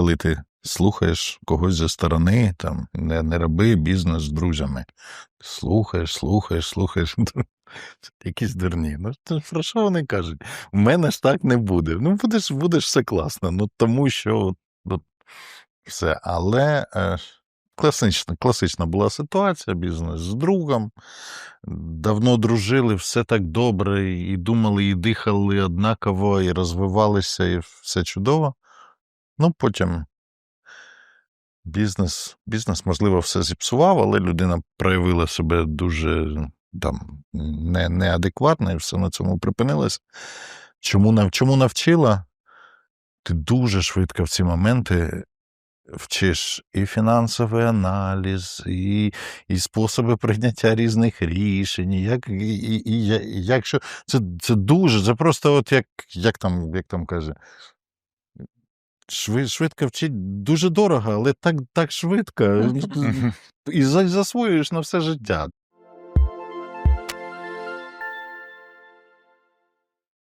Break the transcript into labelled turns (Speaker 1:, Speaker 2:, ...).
Speaker 1: коли ти слухаєш когось зі сторони, там, не, не роби бізнес з друзями. Слухаєш, слухаєш, слухаєш. Якісь дурні. Ну, то про що вони кажуть? У мене ж так не буде. Ну, будеш, будеш все класно. Ну, тому що от, все. Але е, класична, класична була ситуація, бізнес з другом. Давно дружили, все так добре, і думали, і дихали однаково, і розвивалися, і все чудово. Ну, потім бізнес, бізнес, можливо, все зіпсував, але людина проявила себе дуже там, не, неадекватно, і все на цьому припинилось. Чому, чому навчила? Ти дуже швидко в ці моменти вчиш і фінансовий аналіз, і, і способи прийняття різних рішень. Як, і, і, і, якщо це, це дуже, це просто от як, як там, як там каже. Шви, швидко вчить дуже дорого, але так, так швидко. І за- засвоюєш на все життя.